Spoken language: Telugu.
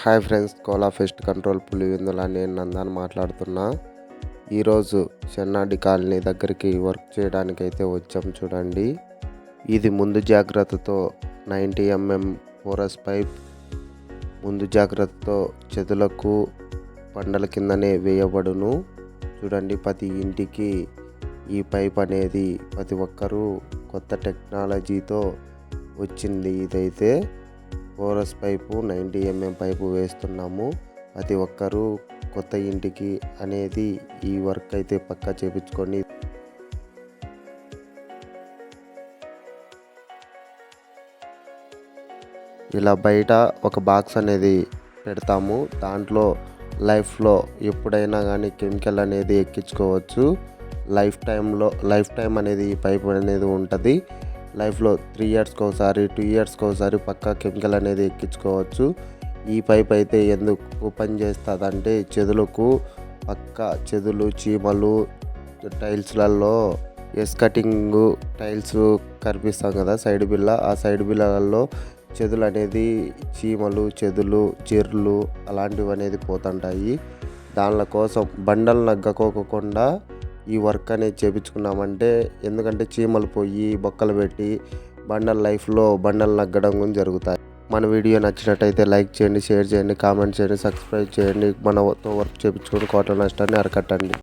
Hi friends Kola pest control Pulivendula నేను నందాన్ని మాట్లాడుతున్నా. ఈరోజు చెన్నాడి కాలనీ దగ్గరికి వర్క్ చేయడానికి అయితే వచ్చాం చూడండి. ఇది ముందు జాగ్రత్తతో నైంటీ ఎంఎం పోరస్ పైప్ ముందు జాగ్రత్తతో చెదులకు పండల కిందనే వేయబడును. చూడండి ప్రతి ఇంటికి ఈ పైప్ అనేది ప్రతి ఒక్కరూ కొత్త టెక్నాలజీతో వచ్చింది ఇదైతే. ఓరస్ పైపు నైంటీ ఎంఎం పైపు వేస్తున్నాము. ప్రతి ఒక్కరూ కొత్త ఇంటికి అనేది ఈ వర్క్ అయితే పక్కా చేపించుకొని ఇలా బయట ఒక బాక్స్ అనేది పెడతాము. దాంట్లో లైఫ్లో ఎప్పుడైనా కానీ కెమికల్ అనేది ఎక్కించుకోవచ్చు. లైఫ్ టైంలో లైఫ్ టైం అనేది ఈ పైప్ అనేది ఉంటుంది. లైఫ్లో త్రీ ఇయర్స్కి ఒకసారి టూ ఇయర్స్కి ఒకసారి పక్కా కెమికల్ అనేది ఎక్కించుకోవచ్చు. ఈ పైప్ అయితే ఎందుకు పనిచేస్తుందంటే చెదులకు పక్క చెదులు చీమలు టైల్స్లలో ఎస్ కటింగ్ టైల్స్ కనిపిస్తాం కదా సైడ్ బిల్ల. ఆ సైడ్ బిల్లలలో చెదులు అనేది చీమలు చెదులు చెర్లు అలాంటివి అనేది పోతుంటాయి. దానిల కోసం బండలు నగ్గకోకుండా ఈ వర్క్ అనేది చేపించుకున్నామంటే ఎందుకంటే చీమలు పోయి బొక్కలు పెట్టి బండల లైఫ్లో బండలు నగ్గడం కూడా జరుగుతాయి. మన వీడియో నచ్చినట్టయితే లైక్ చేయండి షేర్ చేయండి కామెంట్ చేయండి సబ్స్క్రైబ్ చేయండి. మనతో వర్క్ చేయించుకొని కోట్ల నష్టాన్ని అరకట్టండి.